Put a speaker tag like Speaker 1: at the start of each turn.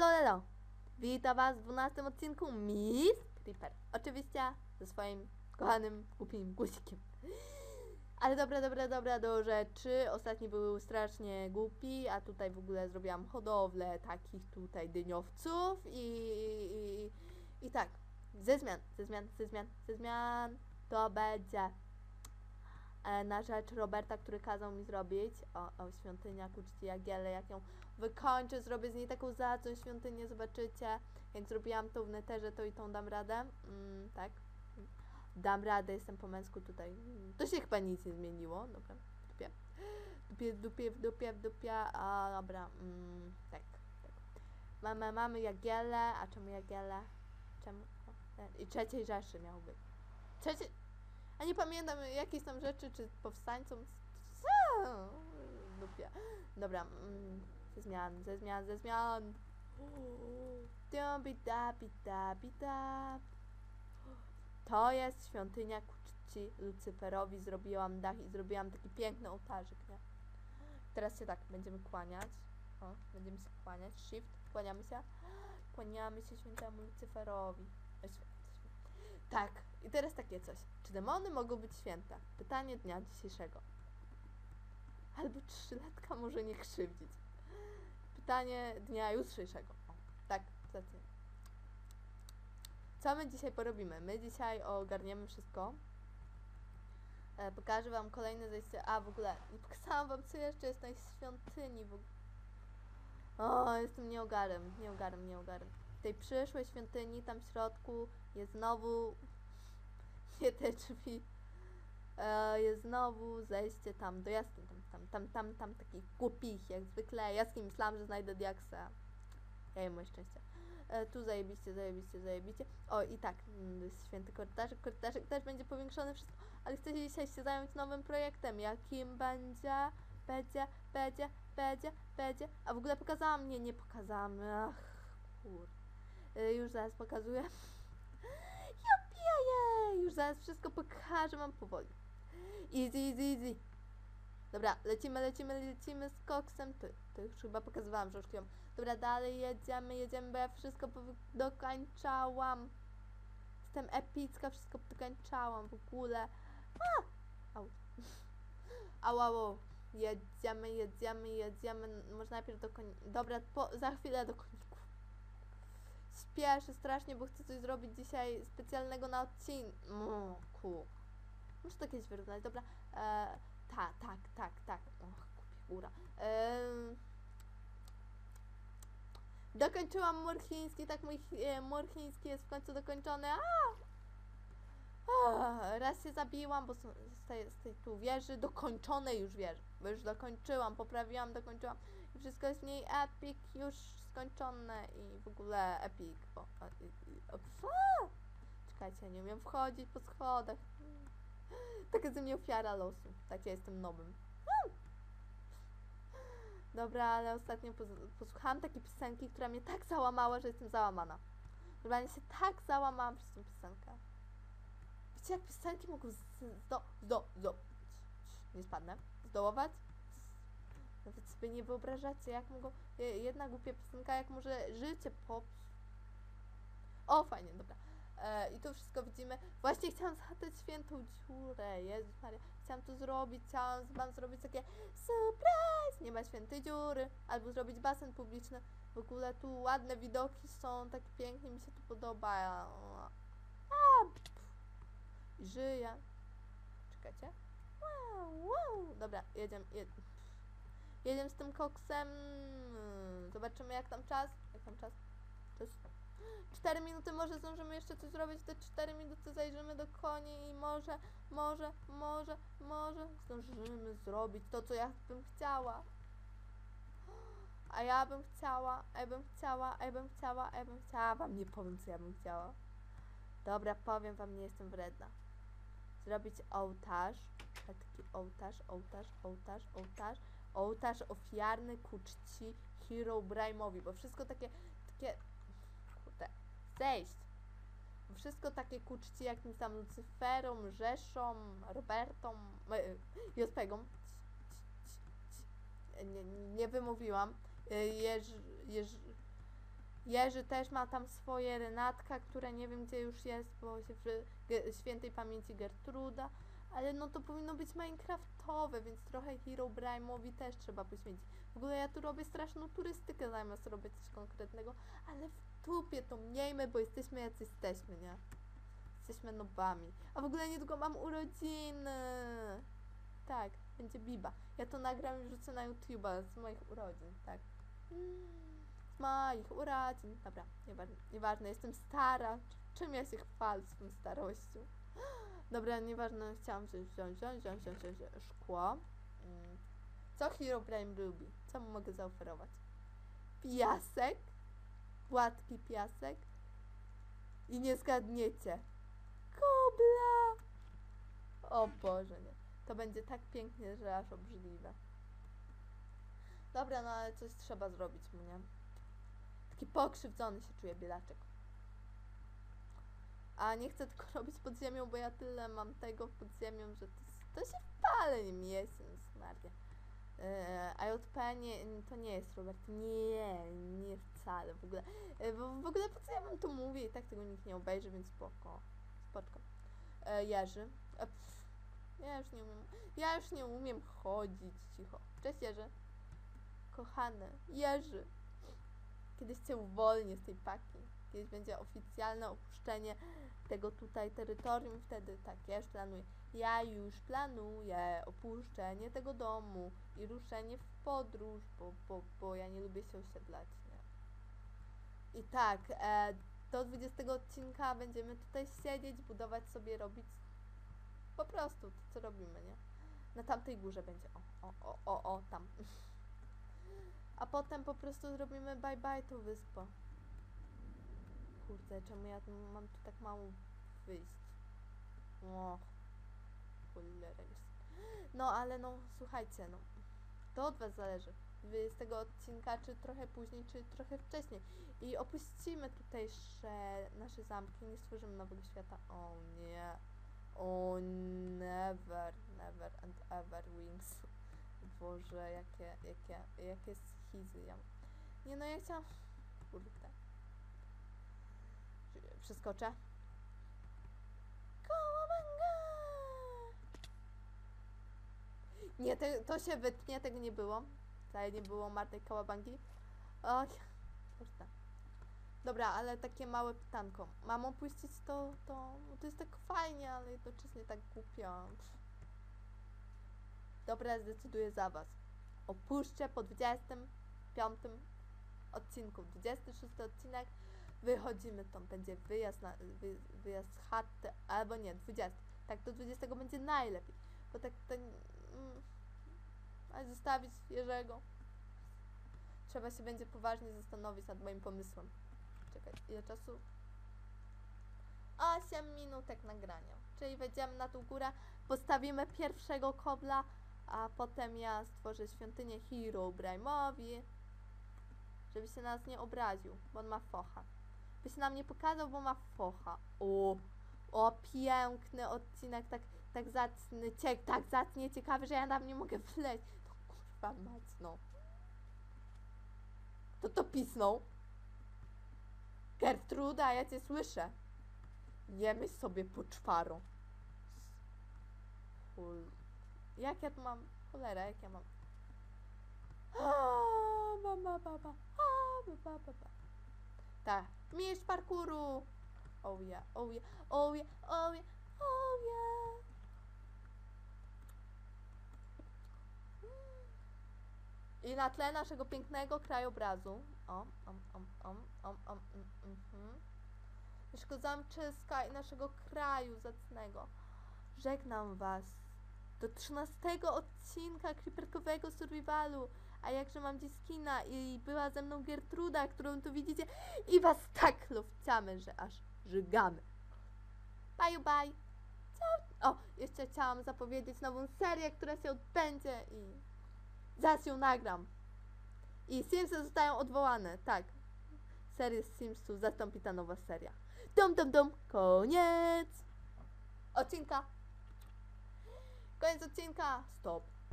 Speaker 1: Elo, elo! Witam was w 12 odcinku Miss Creeper. Oczywiście ze swoim kochanym, głupim guzikiem. Ale dobra, dobra, dobra, do rzeczy. Ostatni był strasznie głupi, a tutaj w ogóle zrobiłam hodowlę takich tutaj dyniowców i, i, i tak. Ze zmian, ze zmian, ze zmian, ze zmian. To będzie e, na rzecz Roberta, który kazał mi zrobić. O, o świątynia ku czci Jagiele, jak ją wykończę, zrobię z niej taką zacną świątynię, zobaczycie. Jak zrobiłam to w neterze, to i tą dam radę. Mm, tak. Dam radę, jestem po męsku tutaj. To się chyba nic nie zmieniło. Dobra, w dupie. Dupie, dupie, dupie. A, dobra, mm, tak, tak. Mamy, mamy Jagiele, a czemu Jagiele? Czemu? E, I trzeciej Rzeszy miał być. Trzecie... A nie pamiętam jakieś tam rzeczy, czy powstańcom... Co? W dupie. Dobra, mm, ze zmian, ze zmian, ze zmian. To jest świątynia ku czci Lucyferowi. Zrobiłam dach i zrobiłam taki piękny ołtarzyk, nie? Teraz się tak będziemy kłaniać. O, będziemy się kłaniać. Shift, kłaniamy się. Kłaniamy się świętemu Lucyferowi. Święty. Tak, i teraz takie coś. Czy demony mogą być święte? Pytanie dnia dzisiejszego. Albo trzylatka może nie krzywdzić. Pytanie dnia jutrzejszego. O, tak, zacnie. Co my dzisiaj porobimy? My dzisiaj ogarniemy wszystko. E, pokażę wam kolejne zejście. A, w ogóle, nie pokazałam wam, co jeszcze jest tej świątyni. W. O, jestem nieogarem, nieogarem, nieogarem. W tej przyszłej świątyni, tam w środku, jest znowu nie te drzwi. E, znowu zejście tam do jaskiń, tam, tam, tam, tam, tam takich głupich, jak zwykle. Jaskiń myślałam, że znajdę diaksa. Jej moje szczęście. E, tu zajebiście, zajebiście, zajebiście. O i tak, mm, święty korytarzyk. Korytarzyk też będzie powiększony wszystko, ale chcę dzisiaj się zająć nowym projektem. Jakim będzie? Będzie, będzie, będzie, będzie. A w ogóle pokazałam? Nie, nie pokazałam. Ach, kur. E, już zaraz pokazuję. Ja piję! Już zaraz wszystko pokażę wam powoli. Easy, easy, easy. Dobra, lecimy, lecimy, lecimy z koksem. Ty, to już chyba pokazywałam, że już ją. Dobra, dalej jedziemy, jedziemy, bo ja wszystko dokończałam. Jestem epicka, wszystko dokończałam w ogóle. A! Au. Au. Jedziemy, jedziemy, jedziemy. Może najpierw do koni... Dobra, po, za chwilę do koników. Spieszę strasznie, bo chcę coś zrobić dzisiaj specjalnego na odcinku. Muszę to kiedyś wyrównać. Dobra, e, tak, tak, tak, tak. Och, kupie góra. Em, dokończyłam mur chiński, tak mój e, mur chiński jest w końcu dokończony. A! Raz się zabiłam, bo z tej, z tej tu wieży, dokończonej już wieży, bo już dokończyłam, poprawiłam, dokończyłam i wszystko jest w niej epic, już skończone i w ogóle epic. O, o, i, i, o, a! Czekajcie, nie umiem wchodzić po schodach. Taka ze mnie ofiara losu. Tak, ja jestem nowym. Dobra, ale ostatnio pos- posłuchałam takiej piosenki, która mnie tak załamała, że jestem załamana. Normalnie się tak załamałam przez tę piosenkę. Wiecie, jak piosenki mogą zdo, zdo, zdo, nie spadnę, zdołować? Nawet sobie nie wyobrażacie, jak mogą, je- jedna głupia piosenka, jak może życie popsuć. O, fajnie, dobra. E, I tu wszystko widzimy. Właśnie chciałam zahatać świętą dziurę. Jezus Maria. Chciałam to zrobić. Chciałam wam zrobić takie surprise! Nie ma świętej dziury. Albo zrobić basen publiczny. W ogóle tu ładne widoki są. Tak pięknie mi się tu podoba. A. I żyję. Czekajcie. Wow, wow. Dobra, jedziemy. Jed... Jedziemy z tym koksem. Zobaczymy jak tam czas. Jak tam czas? Jest 4 minuty, może zdążymy jeszcze coś zrobić, te 4 minuty zajrzymy do koni i może, może, może, może zdążymy zrobić to, co ja bym chciała. A ja bym chciała, a ja bym chciała, a ja bym chciała, a ja bym chciała. Wam nie powiem, co ja bym chciała. Dobra, powiem wam, nie jestem wredna. Zrobić ołtarz, taki ołtarz, ołtarz, ołtarz, ołtarz, ołtarz ofiarny ku czci Hero Braimowi, bo wszystko takie, takie zejść. Wszystko takie ku czci jakimś tam Lucyferom, Rzeszom, Robertom, e, Jospegom. Nie, nie wymówiłam. E, Jeż, jeż, Jerzy też ma tam swoje, Renatka, która nie wiem gdzie już jest, bo się świętej pamięci Gertruda. Ale no to powinno być Minecraftowe, więc trochę Herobrine'owi też trzeba poświęcić. W ogóle ja tu robię straszną turystykę zamiast robić coś konkretnego, ale w dupie to miejmy, bo jesteśmy jacy jesteśmy, nie? Jesteśmy nobami. A w ogóle niedługo mam urodziny. Tak, będzie Biba. Ja to nagram i wrzucę na YouTube'a z moich urodzin, tak. Mm, Z moich urodzin. Dobra, nieważne, nieważne, jestem stara. Czym ja się chwalę swoją starością? Dobra, nieważne, chciałam wziąć, wziąć, wziąć, wziąć, wziąć, wziąć szkło. Mm. Co Herobrine lubi? Co mu mogę zaoferować? Piasek, gładki piasek i nie zgadniecie. Kobla! O Boże, nie. To będzie tak pięknie, że aż obrzydliwe. Dobra, no ale coś trzeba zrobić mu, nie? Taki pokrzywdzony się czuje bielaczek. A nie chcę tylko robić pod ziemią, bo ja tyle mam tego pod ziemią, że to, to się wcale nie mieści, no A JP nie, to nie jest Robert. Nie, nie wcale w ogóle. E, bo w ogóle po co ja wam to mówię i tak tego nikt nie obejrzy, więc spoko. Spoczko. E, Jerzy. E, ja już nie umiem. Ja już nie umiem chodzić cicho. Cześć Jerzy. Kochany. Jerzy. Kiedyś cię uwolnię z tej paki. Kiedyś będzie oficjalne opuszczenie tego tutaj terytorium. Wtedy tak, już planuję. Ja już planuję opuszczenie tego domu i ruszenie w podróż, bo, bo, bo ja nie lubię się osiedlać, nie? I tak, e, do 20 odcinka będziemy tutaj siedzieć, budować sobie, robić po prostu to, co robimy, nie? Na tamtej górze będzie, o, o, o, o, o tam. A potem po prostu zrobimy bye bye tą wyspę. Kurde, czemu ja mam tu tak mało wyjść? Och, cholera jest. No, ale no, słuchajcie, no. To od was zależy. Wy z tego odcinka, czy trochę później, czy trochę wcześniej. I opuścimy tutejsze nasze zamki, nie stworzymy nowego świata. O nie. O never, never and ever wings. Boże, jakie, jakie, jakie schizy ja. Nie no, ja chciałam... Kurde. Przeskoczę. Kołobanga! Nie, te, to się wytnie, tego nie było. Wcale nie było marnej kałabangi. Oj, kurde. Dobra, ale takie małe pytanko. Mam opuścić to, to, no to jest tak fajnie, ale jednocześnie tak głupio. Dobra, zdecyduję za was. Opuszczę po 25 odcinku. 26 odcinek. Wychodzimy tam, będzie wyjazd, na, wy, wyjazd z chaty, albo nie, 20. Tak, do 20 będzie najlepiej. Bo tak to... Mm, ale zostawić Jerzego. Trzeba się będzie poważnie zastanowić nad moim pomysłem. Czekaj, ile czasu? 8 minutek nagrania. Czyli wejdziemy na tą górę, postawimy pierwszego kobla, a potem ja stworzę świątynię Hero Brime'owi, żeby się nas nie obraził, bo on ma focha. By się nam nie pokazał, bo ma focha. O, o piękny odcinek, tak, tak zacny, cie, tak zacnie ciekawy, że ja tam nie mogę wleźć. No kurwa mać, no. To to pisnął. Gertruda, ja cię słyszę. Jemy sobie po czwaro. Chul. Jak ja tu mam? Cholera, jak ja mam? A, ba, ba, ba, ba, ba, ba, ba. Tak. Mistrz parkuru. Oh yeah, oh yeah, oh yeah, oh yeah, oh yeah. I na tle naszego pięknego krajobrazu. O, om, om, om, om, om, mm, mhm. Naszego zamczyska i naszego kraju zacnego. Żegnam was do 13 odcinka creeperkowego survivalu. A jakże mam dziś skina i była ze mną Gertruda, którą tu widzicie i was tak lufciamy, że aż żygamy. Bye bye. Ciao. O, jeszcze chciałam zapowiedzieć nową serię, która się odbędzie i zaraz ją nagram. I Simsy zostają odwołane, tak. Serię z Simsów zastąpi ta nowa seria. Dum dum dum, koniec odcinka. Koniec odcinka. Stop.